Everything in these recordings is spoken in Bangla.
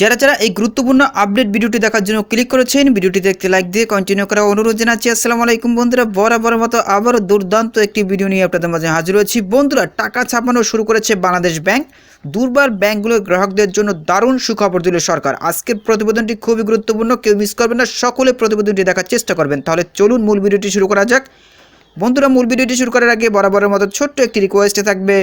যারা যারা এই গুরুত্বপূর্ণ আপডেট ভিডিওটি দেখার জন্য ক্লিক করেছেন, ভিডিওটি দেখতে লাইক দিয়ে কন্টিনিউ করা অনুরোধ জানাচ্ছি। আসসালামু আলাইকুম বন্ধুরা, বরাবর মতো আবারও দুর্দান্ত একটি ভিডিও নিয়ে আপনাদের মাঝে হাজির হয়েছি। বন্ধুরা, টাকা ছাপানো শুরু করেছে বাংলাদেশ ব্যাংক। দুর্বার ব্যাংকগুলোর গ্রাহকদের জন্য দারুণ সুখবর দিল সরকার। আজকের প্রতিবেদনটি খুবই গুরুত্বপূর্ণ, কেউ মিস করবেন না, সকলে প্রতিবেদনটি দেখার চেষ্টা করবেন। তাহলে চলুন মূল ভিডিওটি শুরু করা যাক। বন্ধুরা, মূল ভিডিওটি শুরু করার আগে বরাবরের মতো ছোট্ট একটি রিকোয়েস্টে থাকবে।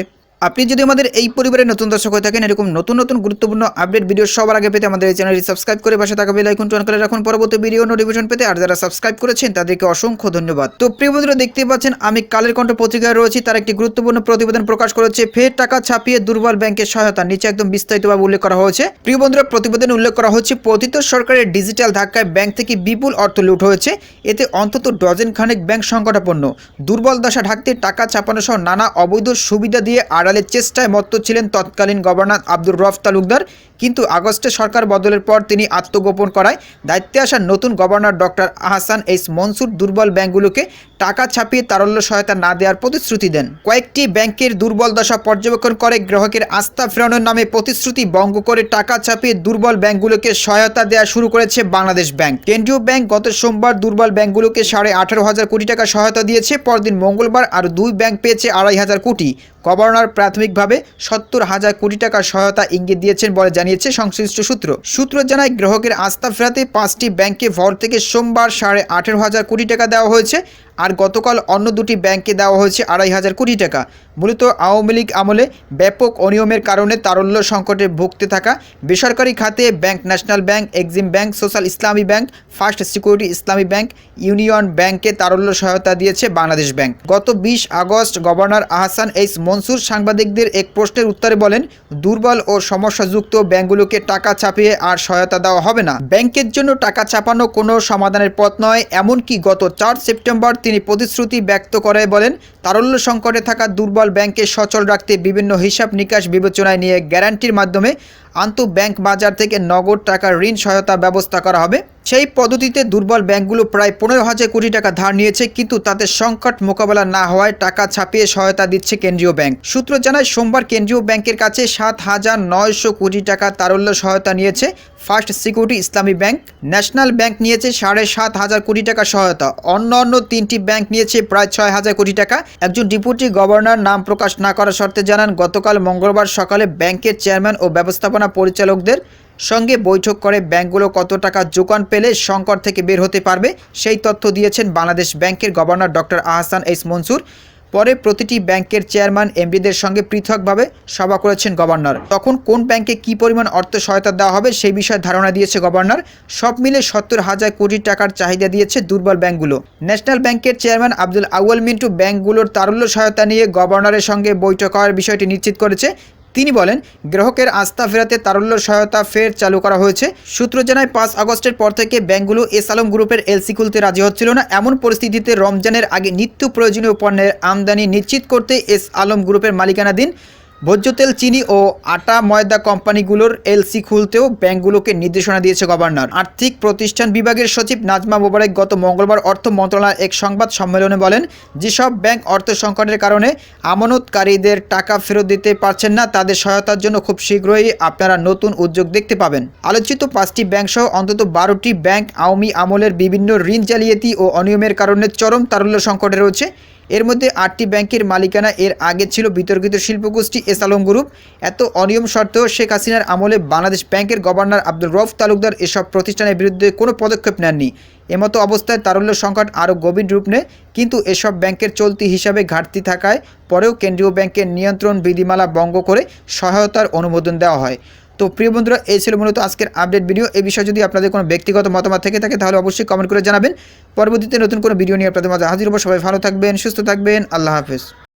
আপনি যদি আমাদের এই পরিবারের নতুন দর্শক হয়ে থাকেন, এরকম নতুন নতুন, গুরুত্বপূর্ণ আপডেট ভিডিও সবার আগে পেতে আমাদের এই চ্যানেলটি সাবস্ক্রাইব করে পাশে থাকা বেল আইকনটি অন করে রাখুন। পরবর্তী ভিডিও নোটিফিকেশন পেতে আর যারা সাবস্ক্রাইব করেছেন, তাদেরকে অসংখ্য ধন্যবাদ। তো প্রিয় বন্ধুরা, দেখতেই পাচ্ছেন, আমি কালের কণ্ঠ পত্রিকায় রয়েছি, তার একটি গুরুত্বপূর্ণ প্রতিবেদন প্রকাশ করেছে। ফের টাকা ছাপিয়ে দুর্বল ব্যাংকের সহায়তা, নিচে একদম বিস্তারিতভাবে উল্লেখ করা হয়েছে। প্রিয় বন্ধুরা, প্রতিবেদনে উল্লেখ করা হচ্ছে, পতিত সরকারের ডিজিটাল ধাক্কায় ব্যাংক থেকে বিপুল অর্থ লুট হয়েছে। এতে অন্তত ডজন খানেক ব্যাংক সংকটাপন্ন। দুর্বল দশা ঢাকতে টাকা ছাপানো সহ নানা অবৈধ সুবিধা দিয়ে আড়ালের চেষ্টায় মত্ত ছিলেন তৎকালীন গভর্নর আব্দুর রফ তালুকদার। কিন্তু আগস্টে সরকার বদলের পর তিনি আত্মগোপন করায়। দায়িত্বে আসা নতুন governor doctor Ahsan H Mansur দুর্বল ব্যাংকগুলোকে টাকা ছাপিয়ে তারল্য সহায়তা না দেওয়ার প্রতিশ্রুতি দেন। কয়েকটি ব্যাংকের দুর্বল দশা পর্যবেক্ষণ করে গ্রাহকের আস্থা ফেরানোর নামে প্রতিশ্রুতি ভঙ্গ করে টাকা ছাপিয়ে দুর্বল ব্যাংকগুলোকে সহায়তা দেওয়া শুরু করেছে বাংলাদেশ ব্যাংক। কেন্দ্রীয় ব্যাংক গত সোমবার দুর্বল ব্যাংকগুলোকে সাড়ে আঠারো হাজার কোটি টাকা সহায়তা দিয়েছে, পরদিন মঙ্গলবার আর দুই ব্যাংক পেয়েছে আড়াই হাজার কোটি। গভর্নর প্রাথমিকভাবে সত্তর হাজার কোটি টাকার সহায়তা ইঙ্গিত দিয়েছেন বলে জানিয়েছে সংশ্লিষ্ট সূত্র। সূত্র জানায়, গ্রাহকের আস্থা ফেরাতে পাঁচটি ব্যাংকে ভর থেকে সোমবার সাড়ে আঠেরো হাজার কোটি টাকা দেওয়া হয়েছে। আর গতকাল অন্য দুটি ব্যাংকে দেওয়া হয়েছে আড়াই হাজার কোটি টাকা। মূলত আওয়ামী লীগ আমলে ব্যাপক অনিয়মের কারণে তারল্য সংকটে ভুগতে থাকা বেসরকারি খাতে bank, national bank, Exim bank, social Islami bank, first security Islami bank, union ব্যাংকে তারল্য সহায়তা দিয়েছে বাংলাদেশ ব্যাংক। গত বিশ August governor Ahsan H Mansur সাংবাদিকদের এক প্রশ্নের উত্তরে বলেন, দুর্বল ও সমস্যাযুক্ত ব্যাংকগুলোকে টাকা ছাপিয়ে আর সহায়তা দেওয়া হবে না। ব্যাংকের জন্য টাকা ছাপানো কোনো সমাধানের পথ নয়, এমনকি গত চার সেপ্টেম্বর তিনি প্রতিশ্রুতি ব্যক্ত করে বলেন, তারল্য সংকটে থাকা দুর্বল ব্যাংকে সচল রাখতে বিভিন্ন হিসাব নিকাশ বিবেচনায় নিয়ে গ্যারান্টির মাধ্যমে আন্তঃ ব্যাংক বাজার থেকে নগদ টাকার ঋণ সহায়তা ব্যবস্থা করা হবে। সেই পদ্ধতিতে দুর্বল ব্যাংকগুলো প্রায় পনেরো হাজার কোটি টাকা ধার নিয়েছে, কিন্তু তাদের সংকট মোকাবেলা না হওয়ায় টাকা ছাপিয়ে সহায়তা দিচ্ছে কেন্দ্রীয় ব্যাংক। সূত্র জানায়, সোমবার কেন্দ্রীয় ব্যাংকের কাছে সাত হাজার নয়শো কোটি টাকা তারল্য সহায়তা নিয়েছে। First security Islami bank, national bank নিয়েছে সাড়ে সাত হাজার কোটি টাকা সহায়তা। অন্য অন্য তিনটি ব্যাংক নিয়েছে প্রায় ছয় হাজার কোটি টাকা। একজন ডিপুটি গভর্নর নাম প্রকাশ না করার শর্তে জানান, গতকাল মঙ্গলবার সকালে ব্যাংকের চেয়ারম্যান ও ব্যবস্থাপনা পরিচালকদের সঙ্গে বৈঠক করে ব্যাংকগুলো কত টাকা যোগান পেলে সংকট থেকে বের হতে পারবে, সেই তথ্য দিয়েছেন বাংলাদেশ ব্যাংকের governor doctor Ahsan H Mansur. পরে প্রতিটি ব্যাংকের চেয়ারম্যান, এমডিদের সঙ্গে পৃথকভাবে সভা করেছেন গভর্নর। তখন কোন ব্যাংকে কী পরিমাণ অর্থ সহায়তা দেওয়া হবে সেই বিষয়ে ধারণা দিয়েছে গভর্নর। সব মিলে সত্তর হাজার কোটি টাকার চাহিদা দিয়েছে দুর্বল ব্যাংকগুলো। ন্যাশনাল ব্যাংকের চেয়ারম্যান আব্দুল আউয়াল মিন্টু ব্যাংকগুলোর তারল্য সহায়তা নিয়ে গভর্নরের সঙ্গে বৈঠক হওয়ার বিষয়টি নিশ্চিত করেছে। তিনি বলেন, গ্রাহকের আস্থা ফেরাতে তারল্য সহায়তা ফের চালু করা হয়েছে। সূত্র জানায়, পাঁচ আগস্টের পর থেকে ব্যাংকগুলো এস আলম গ্রুপের এলসি খুলতে রাজি হচ্ছিল না। এমন পরিস্থিতিতে রমজানের আগে নিত্য প্রয়োজনীয় পণ্যের আমদানি নিশ্চিত করতে এস আলম গ্রুপের মালিকানাধীন ভোজ্য তেল, চিনি ও আটা ময়দা কোম্পানিগুলোর এলসি খুলতেও ব্যাংকগুলোকে নির্দেশনা দিয়েছে গভর্নর। আর্থিক প্রতিষ্ঠান বিভাগের সচিব নাজমা মোবারক গত মঙ্গলবার অর্থ মন্ত্রণালয়ের এক সংবাদ সম্মেলনে বলেন, যেসব ব্যাংক অর্থ সংকটের কারণে আমানতকারীদের টাকা ফেরত দিতে পারছেন না, তাদের সহায়তার জন্য খুব শীঘ্রই আপনারা নতুন উদ্যোগ দেখতে পাবেন। আলোচিত পাঁচটি ব্যাংক সহ অন্তত বারোটি ব্যাংক আওয়ামী আমলের বিভিন্ন ঋণ জালিয়াতি ও অনিয়মের কারণে চরম তারল্য সংকটে রয়েছে। এর মধ্যে আটটি ব্যাংকের মালিকানা এর আগে ছিল বিতর্কিত শিল্পগোষ্ঠী এস আলম গ্রুপ। এত অনিয়ম সত্ত্বেও শেখ হাসিনার আমলে বাংলাদেশ ব্যাংকের গভর্নর আব্দুল রফ তালুকদার এসব প্রতিষ্ঠানের বিরুদ্ধে কোনো পদক্ষেপ নেননি। এমতো অবস্থায় তারল্য সংকট আরও গভীর রূপ নেয় কিন্তু এসব ব্যাংকের চলতি হিসাবে ঘাটতি থাকায় পরেও কেন্দ্রীয় ব্যাংকের নিয়ন্ত্রণ বিধিমালা ভঙ্গ করে সহায়তার অনুমোদন দেওয়া হয়। তো প্রিয় বন্ধুরা, এই ছিল মূলত আজকের আপডেট ভিডিও এই বিষয়ে যদি আপনাদের কোনো ব্যক্তিগত মতামত থেকে থাকে, তাহলে অবশ্যই কমেন্ট করে জানাবেন। পরবর্তীতে নতুন কোনো ভিডিও নিয়ে আপনাদের মাঝে হাজির হব। সবাই ভালো থাকবেন, সুস্থ থাকবেন। আল্লাহ হাফেজ।